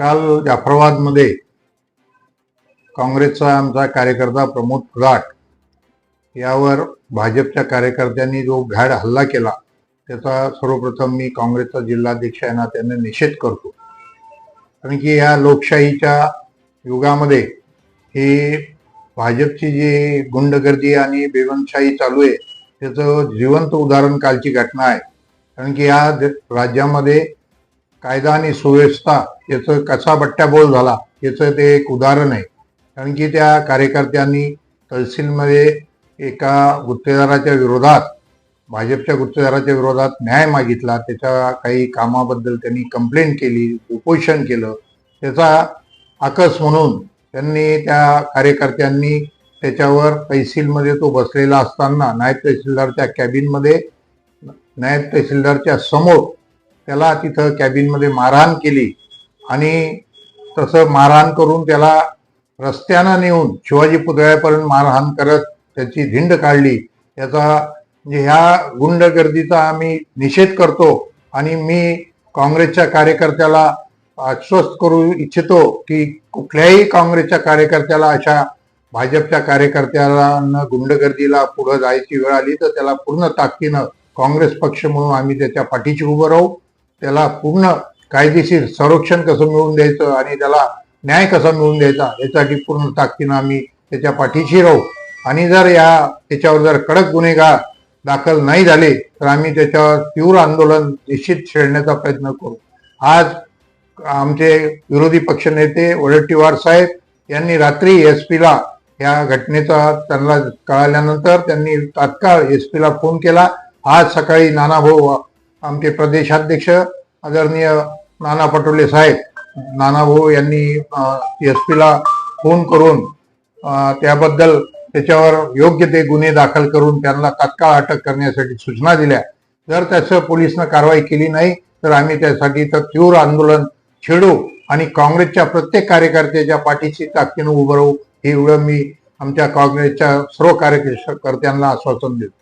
काल जाफराबादमध्ये काँग्रेसचा आमचा कार्यकर्ता प्रमोद फुलाट यावर भाजपच्या कार्यकर्त्यांनी जो घाड हल्ला केला त्याचा सर्वप्रथम मी काँग्रेसचा जिल्हाध्यक्ष आहे ना त्यांना निषेध करतो. कारण की या लोकशाहीच्या युगामध्ये ही भाजपची जी गुंडगर्दी आणि बेगमशाही चालू आहे त्याचं जिवंत उदाहरण कालची घटना आहे. कारण की या राज्यामध्ये कायदा आणि सुव्यवस्था याचं कसा बट्ट्याबोल झाला याचं ते एक उदाहरण आहे. कारण की त्या कार्यकर्त्यांनी तहसीलमध्ये एका गुत्तेदाराच्या विरोधात भाजपच्या गुत्तेदाराच्या विरोधात न्याय मागितला. त्याच्या काही कामाबद्दल त्यांनी कंप्लेंट केली उपोषण केलं. त्याचा आकस म्हणून त्यांनी त्या कार्यकर्त्यांनी त्याच्यावर तहसीलमध्ये तो बसलेला असताना नायब तहसीलदारच्या कॅबिनमध्ये नायब तहसीलदारच्या समोर त्याला तिथं कॅबिनमध्ये मारहाण केली. आणि तसं मारहाण करून त्याला रस्त्यानं नेऊन शिवाजी पुतळ्यापर्यंत मारहाण करत त्याची धिंड काढली. याचा म्हणजे ह्या गुंडगर्दीचा आम्ही निषेध करतो आणि मी काँग्रेसच्या कार्यकर्त्याला आश्वस्त करू इच्छितो की कुठल्याही काँग्रेसच्या कार्यकर्त्याला अशा भाजपच्या कार्यकर्त्याला न गुंडगर्दीला पुढं जायची वेळ आली तर त्याला पूर्ण ताकदीनं काँग्रेस पक्ष म्हणून आम्ही त्याच्या पाठीशी उभं राहू. त्याला पूर्ण कायदेशीर संरक्षण कसं मिळवून द्यायचं आणि त्याला न्याय कसा मिळवून द्यायचा यासाठी पूर्ण ताकदीनं आम्ही त्याच्या पाठीशी राहू. आणि जर या त्याच्यावर जर कडक गुन्हेगार दाखल नाही झाले तर आम्ही त्याच्यावर तीव्र आंदोलन निश्चित छेडण्याचा प्रयत्न करू. आज आमचे विरोधी पक्षनेते वडट्टीवार साहेब यांनी रात्री एस पीला या घटनेचा त्यांना कळाल्यानंतर त्यांनी तात्काळ एस पीला फोन केला. आज सकाळी नानाभाऊ आमचे प्रदेशाध्यक्ष आदरणीय नाना पटोले साहेब नानाभाऊ यांनी एस पीला फोन करून त्याबद्दल त्याच्यावर योग्य ते गुन्हे दाखल करून त्यांना तात्काळ अटक करण्यासाठी सूचना दिल्या. जर त्याचं पोलिसनं कारवाई केली नाही तर आम्ही त्यासाठी तर तीव्र आंदोलन छेडू आणि काँग्रेसच्या प्रत्येक कार्यकर्त्याच्या पाठीशी ताकदीनं उभं राहू हे एवढं मी आमच्या काँग्रेसच्या सर्व कार्यकर्त्यांना आश्वासन देतो.